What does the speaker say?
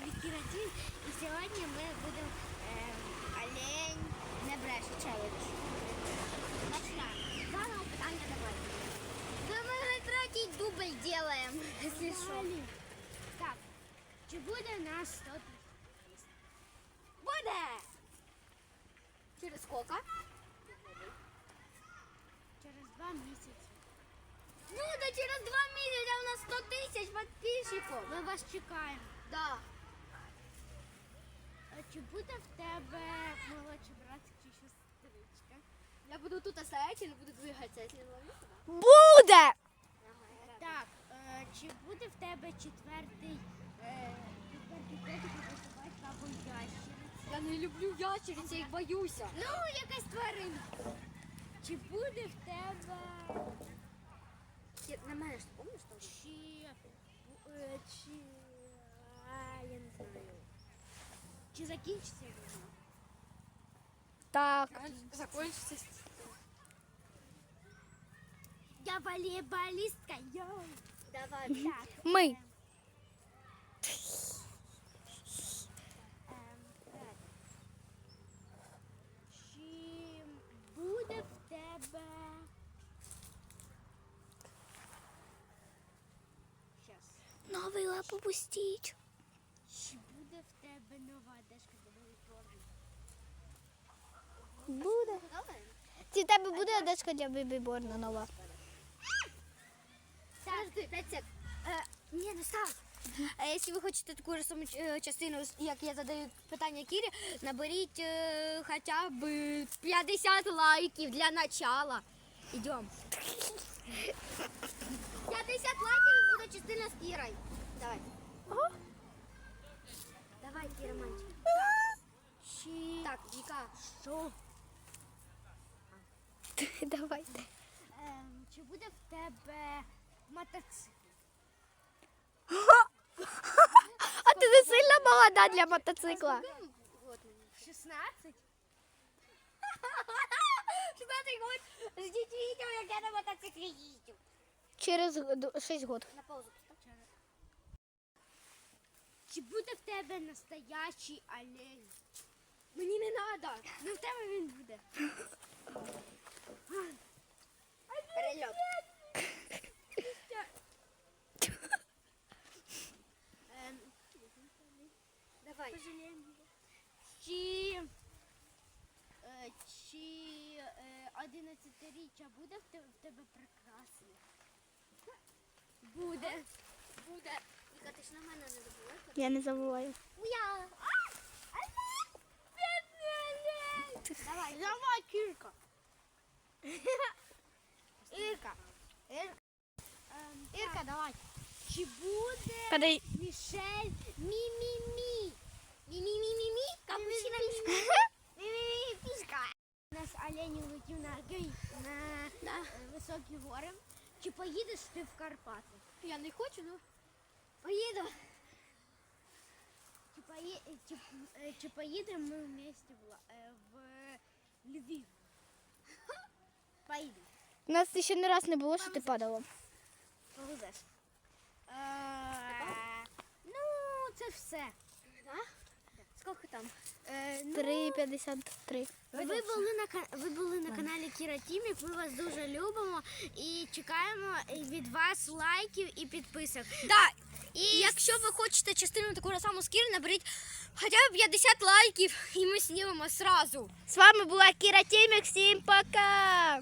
каналі Кіра І сьогодні ми будемо ем, олень не бреше челендж. Починаємо. Зараз питання давай. Да ми на третій дубль делаем, якщо що. Так, чи буде нас 100 тисяч? Буде! Через сколько? Через два місяці. Ну, да через два місяці у нас 100 тисяч підписчиків. Ми вас чекаємо. Да. Чи буде в тебе молодший братик чи сестричка? Я буду тут стоять или буду двигаться, если не ловлю туда? Буде! Так, е, чи буде в тебе четвертий е, четвертий котик або ящериця? Я не люблю ящериць, я їх боюся. Ну, якась тваринка. Чи буде в тебе На мене ж помниш там? чи, е, чи закінчиться війна? Так. Закончится. Я волейболистка, йоу. Давай. Так. Ми. Ем, так. Чи буде в тебе. Щас. Новий лапу пустіть. Нова одежка? Буде. Чи в тебе буде одежка для бібіборна нова? Подожди, 5 сек. Е, ні, не став. А якщо ви хочете таку ж саму е, частину, як я задаю питання Кірі, наберіть е, хоча б 50 лайків для начала. Ідемо. 50 лайків і буде частина з Кірою. Давай. Давай, Кіра, мальчик. Чи. Так, Віка. Що? Давайте. Ем, чи буде в тебе мотоцикл? А ти не сильно молода для мотоцикла? Вот. 16? 16 год. Ждіть відео, як я на мотоциклі їздю. Через 6 років. На паузу постав. Чи буде в тебе настоящий олень? Мені не треба. Ну в тебе він буде. Перельот. Ем, Давай. чи. Е, чи е, 11-річчя буде в тебе, в тебе прекрасне? Буде. Буде. Віка, ти ж на мене не забувай. Я не забуваю. Уя. Давай, давай, Кірка. Ірка. Ірка. Ірка, давай. Чи буде Подай. Мішель мі-мі-мі? Мі-мі-мі-мі-мі. Капучино мішка. Мі-мі-мі пішка. У нас олень улетів на, на Да. е, високі гори. Чи поїдеш ти в Карпати? Я не хочу, ну. Поїду. Чи, е, чи, е, поїдемо ми вместе в, е, в Львів? Поїдемо. У нас ще не раз не було, що ти падала. Повезеш. Ну, це все. Да? Сколько там? Е, ну, 3,53. Ви були на ви були на каналі Кіра Тімік. Ми вас дуже любимо і чекаємо від вас лайків і підписок. Да. І якщо ви хочете частину таку ж саму з Кіри, наберіть хоча б 50 лайків, і ми знімемо сразу. З вами була Кіра Тімік. Всім пока!